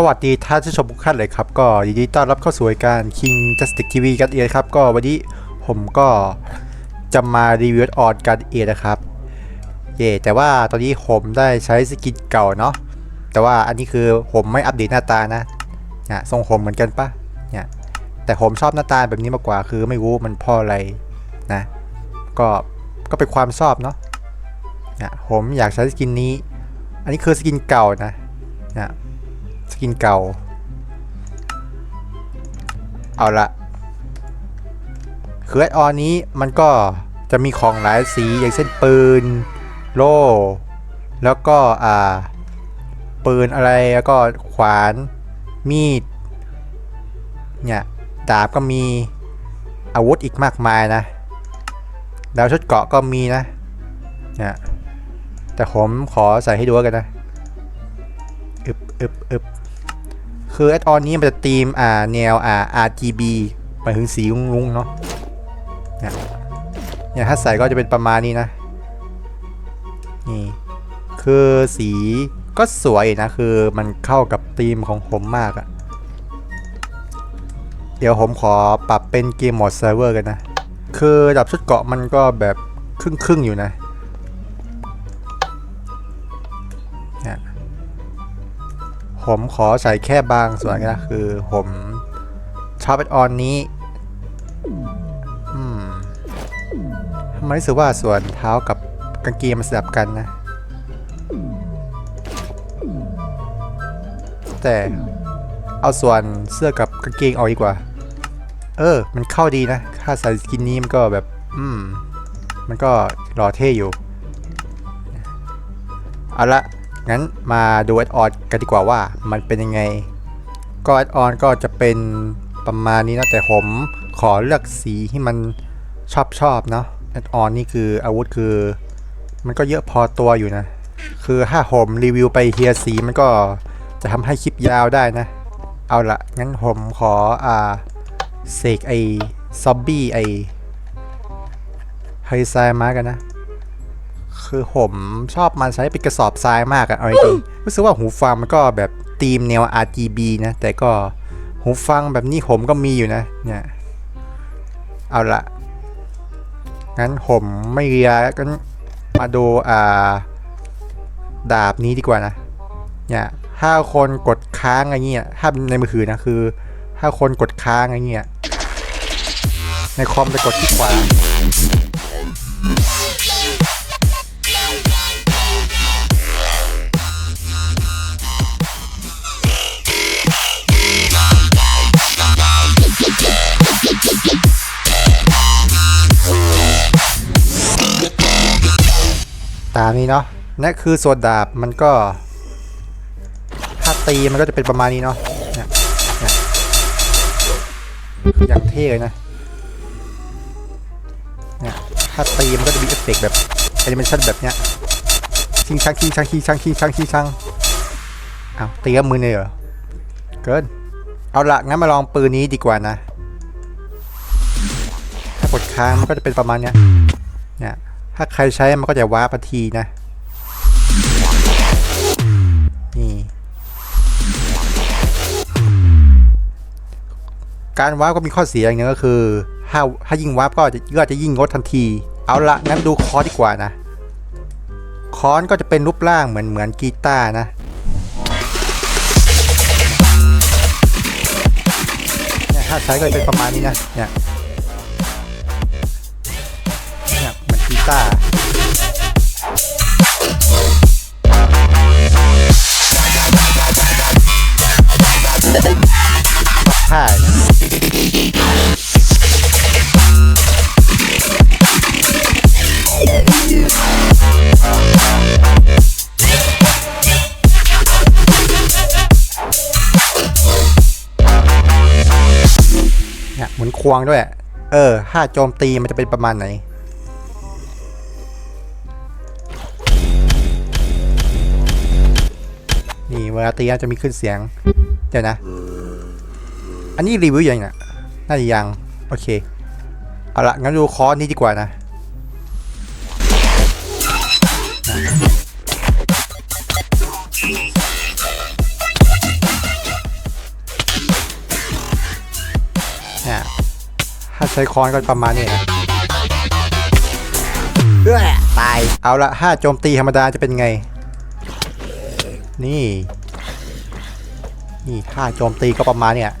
สวัสดีท่านผู้ชมทุกท่านเลยครับ ก็ยินดีต้อนรับเข้าสู่รายการ King Justice TV กันเองครับ ก็วันนี้ผมก็จะมารีวิวออนกันเองนะครับ เย่แต่ว่าตอนนี้ผมได้ใช้สกินเก่าเนาะแต่ว่าอันนี้คือผมไม่อัปเดตหน้าตานะเนี่ยทรงผมเหมือนกันปะเนี่ยแต่ผมชอบหน้าตาแบบนี้มากกว่าคือไม่รู้มันเพราะอะไรนะก็ก็เป็นความชอบเนาะเนี่ยผมอยากใช้สกินนี้ อันนี้คือสกินเก่านะเนี่ย สกินเก่า เอาละคือแอดออนนี้มันก็จะมีของหลายสีอย่างเช่นปืน โล่ แล้วก็อ่า ปืนอะไรแล้วก็ขวาน มีด เนี่ยดาบก็มีอาวุธอีกมากมายนะ แล้วชุดเกราะก็มีนะ เนี่ย แต่ผมขอใส่ให้ดูกันนะ อึบอึบอึบ คือแอดออนนี้มันจะตีมอ่าแนวอ่า RGB หมายถึงสีลุ้งๆเนาะเนี่ยเนี่ถ้าใส่ก็จะเป็นประมาณนี้นะนี่คือสีก็สวยนะคือมันเข้ากับธีมของผมมากอะเดี๋ยวผมขอปรับเป็นเกมโหมดเซิร์ฟเวอร์กันนะ คือดับชุดเกาะมันก็แบบครึ่งๆอยู่นะ ผมขอใส่แค่บางส่วนนะคือผมชอบอออนนี้อืมทำไมรู้สึกว่าส่วนเท้ากับกางเกงมันสลับกันนะ แต่เอาส่วนเสื้อกับกางเกงออกดีกว่า เออ มันเข้าดีนะ ถ้าใส่สกินนี้มันก็แบบ อืม มันก็หล่อเท่อยู่ เอาละ งั้นมาดูแอดออนกันดีกว่าว่ามันเป็นยังไง ก็แอดออนก็จะเป็นประมาณนี้นะแต่ผมขอเลือกสีที่มันชอบชอบเนาะแอดออนนี่คืออาวุธคือ มันก็เยอะพอตัวอยู่นะ คือถ้าผมรีวิวไปเฮียสีมันก็จะทำให้คลิปยาวได้นะ เอาละงั้นผมขออ่าเสกไอซอบบี้ไอไฮไซมากันนะ คือผมชอบมันใช้เป็นกระสอบทรายมากอะเอาจริงๆรู้สึกว่าหูฟังมันก็แบบธีมแนว RGB นะ แต่ก็หูฟังแบบนี้ผมก็มีอยู่นะ เนี่ย เอาละงั้นผมไม่เรียก็มาดูอ่า ดาบนี้ดีกว่านะ เนี่ยถ้าคนกดค้างอะไรเงี้ยถ้าในมือถือนะคือ ถ้าคนกดค้างอะไรเงี้ยในคอมจะกดที่ขวา นี้เนาะนั่นคือส่วนดาบมันก็ ถ้าตีมันก็จะเป็นประมาณนี้เนาะนี่นี่คืออย่างเท่เลยนะเนี่ยถ้าตีมันก็จะมีเอฟเฟกต์แบบแอนิเมชันแบบเนี้ยชิงชังชิงชังชิงชังชิงชังชิงชังอ้าวตีกับมือเลยเหรอเกินเอาละงั้นมาลองปืนนี้ดีกว่านะ ถ้ากดค้างมันก็จะเป็นประมาณเนี้ยเนี่ย ถ้าใครใช้มันก็จะว้าปทีนะ นี่ การว้าก็มีข้อเสียอย่างหนึงก็คือ ถ้าถ้ายิ่งว้าก็จะก็จะยิ่งงดทันที เอาละงั้นดูคอร์ดีกว่านะ คอนก็จะเป็นรูปร่างเหมือนเหมือนกีตาร์นะเนี่ยถ้าใช้ก็จะเป็นประมาณนี้นะ เนี่ย ตาเนี่ยเหมือนควงด้วย เออ ถ้าโจมตีมันจะเป็นประมาณไหน เวลาตีนะจะมีขึ้นเสียง เดี๋ยวนะ อันนี้รีวิวยังนะน่าจะยัง โอเค เอาละงั้นดูคอร์สนี้ดีกว่านะเนี่ยถ้าใช้คอนก็ประมาณนี้นะตาย เอาละถ้าโจมตีธรรมดาจะเป็นไง นี่ นี่ถ้าโจมตีก็ประมาณเนี่ย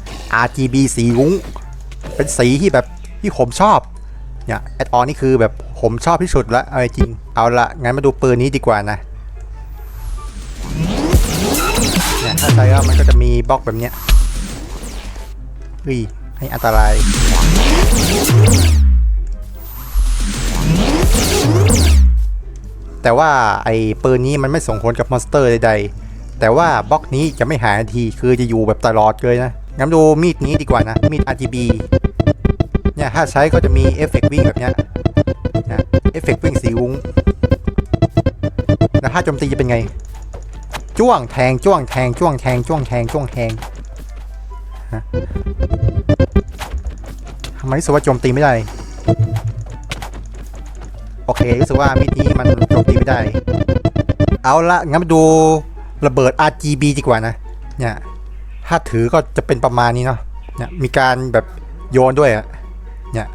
RGB สีรุ้ง เป็นสีที่แบบที่ผมชอบ เนี่ยแอดออนนี่คือแบบผมชอบที่สุดละเอาจริง เอาละงั้นมาดูปืนนี้ดีกว่านะเนี่ยถ้าใช้แล้วมันก็จะมีบล็อกแบบเนี้ยเฮ้ยให้อันตรายแต่ว่าไอ้ปืนนี้มันไม่ส่งผลกับมอนสเตอร์ใดๆ แต่ว่าบล็อกนี้จะไม่หายทันทีคือจะอยู่แบบตลอดเลยนะงั้นดูมีดนี้ดีกว่านะ มีด RGB เนี่ยถ้าใช้ก็จะมีเอฟเฟกต์วิ่งแบบเนี้ยนะเอฟเฟกต์วิ่งสีวุ้งแล้วถ้าโจมตีจะเป็นไง จ้วงแทงจ้วงแทงจ้วงแทงจ้วงแทงจ้วงแทงทำไมรู้สึกว่าโจมตีไม่ได้ โอเครู้สึกว่ามีดนี้มันโจมตีไม่ได้ เอาละงั้นมาดู ระเบิด RGB ดีกว่านะ เนี่ย ถ้าถือก็จะเป็นประมาณนี้เนาะ เนี่ย มีการแบบโยนด้วยอะเนี่ย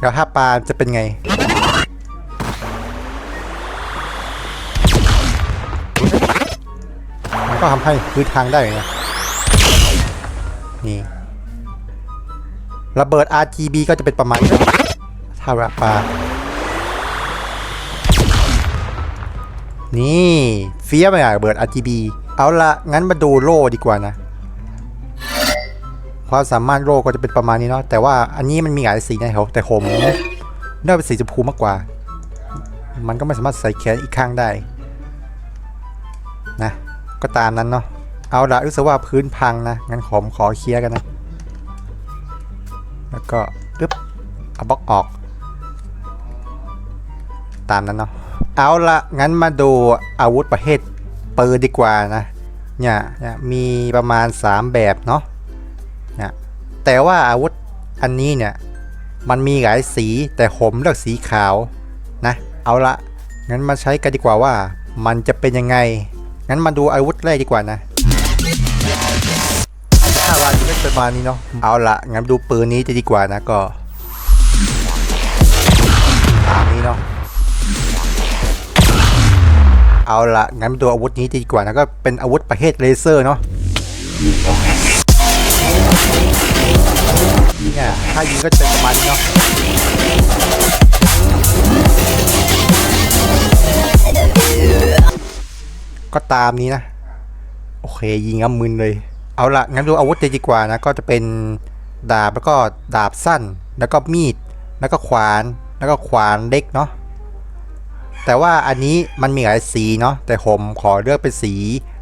แล้วถ้าปลาจะเป็นไง มันก็ทำให้พื้นทางได้นะ นี่ ระเบิด RGB ก็จะเป็นประมาณนี้ถ้าระปา นี่เฟี้ยไปอะเบิด RGB เอาละงั้นมาดูโล่ดีกว่านะ ความสามารถโล่ก็จะเป็นประมาณนี้เนาะแต่ว่าอันนี้มันมีหลายสีนะครับแต่ผมน่าเป็นสีชมพูมากกว่า มันก็ไม่สามารถใส่แขนอีกข้างได้นะก็ตามนั้นเนาะเอาละรู้สึกว่าพื้นพังนะงั้นผมขอเคลียร์กันนะ แล้วก็ปึ๊บเอาบล็อกออก ตามนั้นเนาะ เอาละงั้นมาดูอาวุธประเภทปืนดีกว่านะเนี่ยเนี่ยมีประมาณ 3 แบบเนาะเนี่ยแต่ว่าอาวุธอันนี้เนี่ยมันมีหลายสีแต่ผมเลือกสีขาวนะเอาละงั้นมาใช้กันดีกว่าว่ามันจะเป็นยังไง งั้นมาดูอาวุธแรกดีกว่านะถ้าวันนี้เป็นประมาณนี้เนาะเอาละงั้นดูปืนนี้จะดีกว่านะก็ตามนี้เนาะ เอาละงั้นมาดูอาวุธนี้ดีกว่านะก็เป็นอาวุธประเภทเลเซอร์เนาะเนี่ยถ้ายิงก็จะเป็นประมาณนี้เนาะก็ตามนี้นะ โอเคยิงอ้ำมึนเลย เอาละงั้นดูอาวุธเลยดีกว่านะ ก็จะเป็นดาบแล้วก็ดาบสั้น แล้วก็มีด แล้วก็ขวาน แล้วก็ขวานเล็กเนาะ แต่ว่าอันนี้มันมีหลายสีเนาะแต่ผมขอเลือกเป็นสี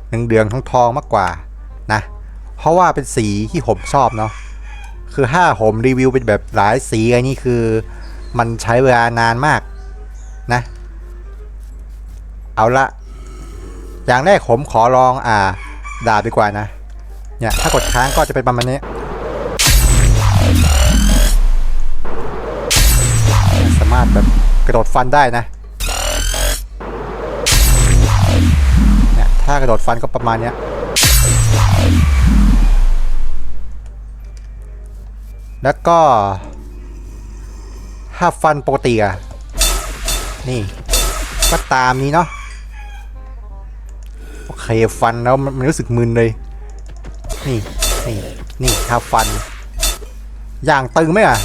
เหลืองๆทองทองๆมากกว่านะเพราะว่าเป็นสีที่ผมชอบเนาะคือถ้าผมรีวิวเป็นแบบหลายสีอันนี้คือ มันใช้เวลานานมากนะ เอาละอย่างแรกผมขอลองอ่าดาบดีกว่านะเนี่ยถ้ากดค้างก็จะเป็นประมาณนี้สามารถแบบกระโดดฟันได้นะ เนี่ยถ้ากระโดดฟันก็ประมาณเนี้ยแล้วก็ถ้าฟันปกติอะนี่ ก็ตามนี้เนาะโอเคฟันแล้วมันรู้สึกมึนเลย นี่นี่นี่ถ้าฟัน อย่างตึงไหมอะ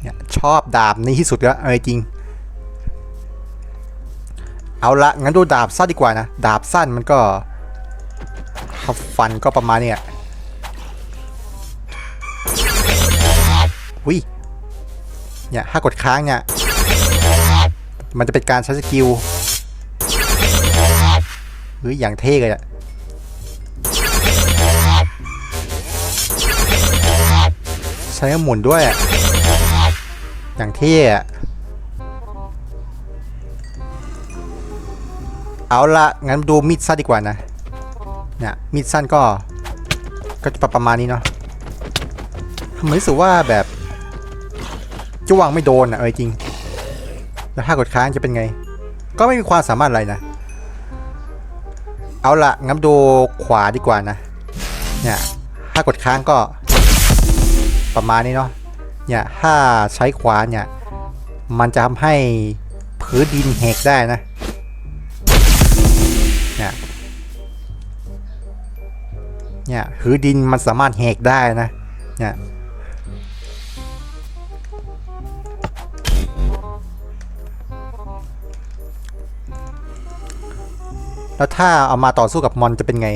เนี่ยชอบดาบนี้ที่สุดแล้วเอาจริง เอาละงั้นดูดาบสั้นดีกว่านะ ดาบสั้นมันก็ถ้าฟันก็ประมาณเนี้ยวิเนี่ยถ้ากดค้างเนี่ย มันจะเป็นการใช้สกิลเฮ้ยอย่างเท่เลยอะใช้หมุนด้วยอะอย่างเท่อะ เอาละงั้นดูมีดสั้นดีกว่านะเนี่ยมีดสั้นก็ ก็จะประมาณนี้เนาะทำไมรู้สึกว่าแบบจ้วงไม่โดนอะเอาจริง แล้วถ้ากดค้างจะเป็นไง ก็ไม่มีความสามารถอะไรนะ เอาละงั้นดูขวาดีกว่านะ เนี่ย ถ้ากดค้างก็ประมาณนี้เนาะ เนี่ย ถ้าใช้ขวาเนี่ย มันจะทำให้พื้นดินแหกได้นะ เนี่ยพื้นดินมันสามารถแหกได้นะ เนี่ยแล้วถ้าเอามาต่อสู้กับมอนจะเป็นไง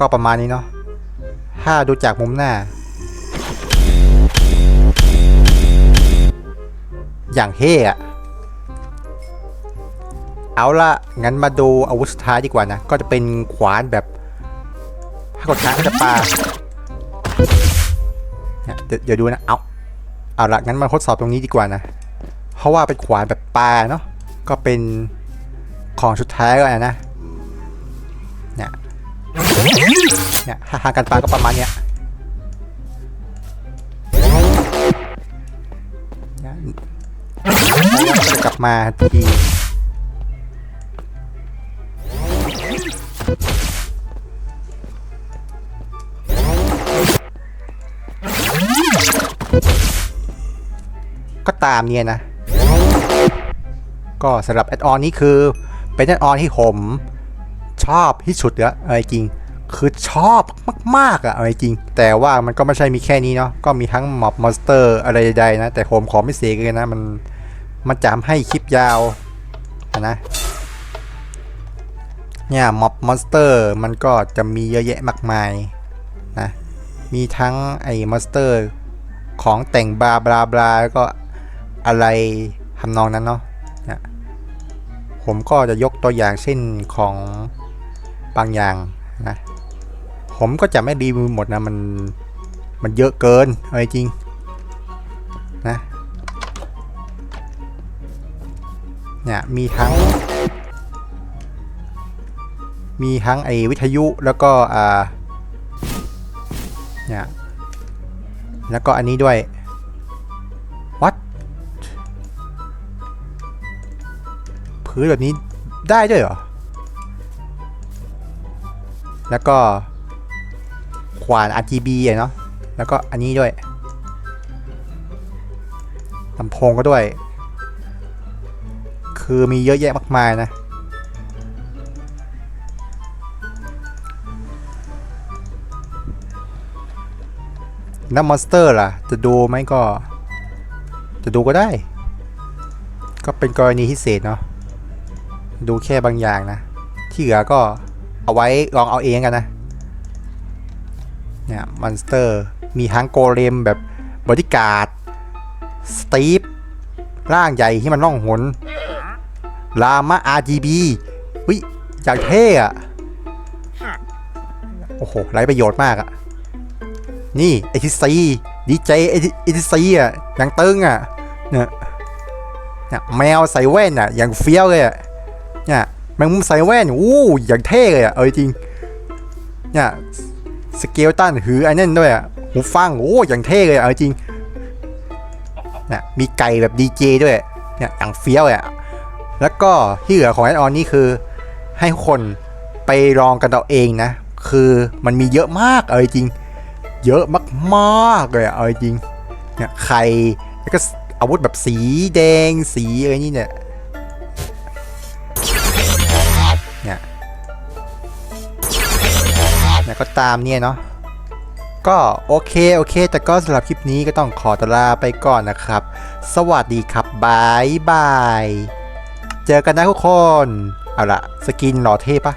ก็ประมาณนี้เนาะ ถ้าดูจากมุมหน้า อย่างเท่อะ เอาละงั้นมาดูอาวุธสุดท้ายดีกว่านะ ก็จะเป็นขวานแบบถ้ากดค้างก็จะปาเดี๋ยวดูนะ เอาเอาละงั้นมาทดสอบตรงนี้ดีกว่านะ เพราะว่าเป็นขวานแบบปลาเนาะ ก็เป็นของสุดท้ายแล้วนะเนี่ยเนี่ยถ้าทางการปลาก็ประมาณเนี้ยเนี่ยแล้วก็จะกลับมาที ก็ตามเนี่ยนะ ก็สำหรับแอดออนนี้คือเป็นแอดออนที่ผมชอบที่สุดแล้วอะไรจริง คือชอบมากๆอะอะไรจริง แต่ว่ามันก็ไม่ใช่มีแค่นี้เนาะก็มีทั้งม็อบมอนสเตอร์อะไรใดๆนะ แต่ผมขอไม่เสียกันนะ มันมันจำให้คลิปยาวนะเนี่ยม็อบมอนสเตอร์มันก็จะมีเยอะแยะมากมายนะมีทั้งไอ้มอนสเตอร์ของแต่งบลาบลาบลาแล้วก็ อะไรทำนองนั้นเนาะเนี่ยผมก็จะยกตัวอย่างเช่นของบางอย่างนะผมก็จะไม่รีวิวหมดนะมันมันเยอะเกินอะไรจริงนะเนี่ยมีทั้ง มีทั้งไอ้วิทยุแล้วก็อ่าเนี่ยแล้วก็อันนี้ด้วย พื้นแบบนี้ได้ด้วยเหรอ แล้วก็ขวาน RGB อะเนาะ แล้วก็อันนี้ด้วยลำโพงก็ด้วย คือมีเยอะแยะมากมายนะ น้ำมอนสเตอร์ล่ะ จะดูไหมก็ จะดูก็ได้ ก็เป็นกรณีพิเศษเนาะ ดูแค่บางอย่างนะ ที่เหลือก็เอาไว้ลองเอาเองกันนะ เนี่ยมอนสเตอร์ มีทั้งโกเลมแบบบอดี้การ์ดสตีฟร่างใหญ่ที่มันล่องหนลามะ RGB วิอย่างเท่อะโอ้โหไร้ประโยชน์มากอะนี่ ATC DJ ATC อะอย่างตึงอะเนี่ยเนี่ยแมวใส่แว่นอะอย่างเฟี้ยวเลยอะ เนี่ยแมงมุมใส่แว่นอู้อย่างเท่เลยอะเออจริง เนี่ยสเกลตันหือไอ้นั่นด้วยอะหูฟังโอ้อย่างเท่เลยอะเอาจริงเนี่ยมีไก่แบบดีเจด้วยเนี่ยอย่างเฟี้ยวเลยอะแล้วก็ที่เหลือของแอดออนนี่คือ ให้คนไปลองกันเอาเองนะ คือมันมีเยอะมากเอาจริง เยอะมากๆเลยอะเอาจริงเนี่ยไข่แล้วก็อาวุธแบบสีแดงสีอะไรนี่เนี่ย ก็ตามเนี่ยเนาะก็โอเคโอเค แต่ก็สำหรับคลิปนี้ก็ต้องขอตลาไปก่อนนะครับ สวัสดีครับบายบาย เจอกันนะทุกคน เอาละสกินหล่อเท่ปะ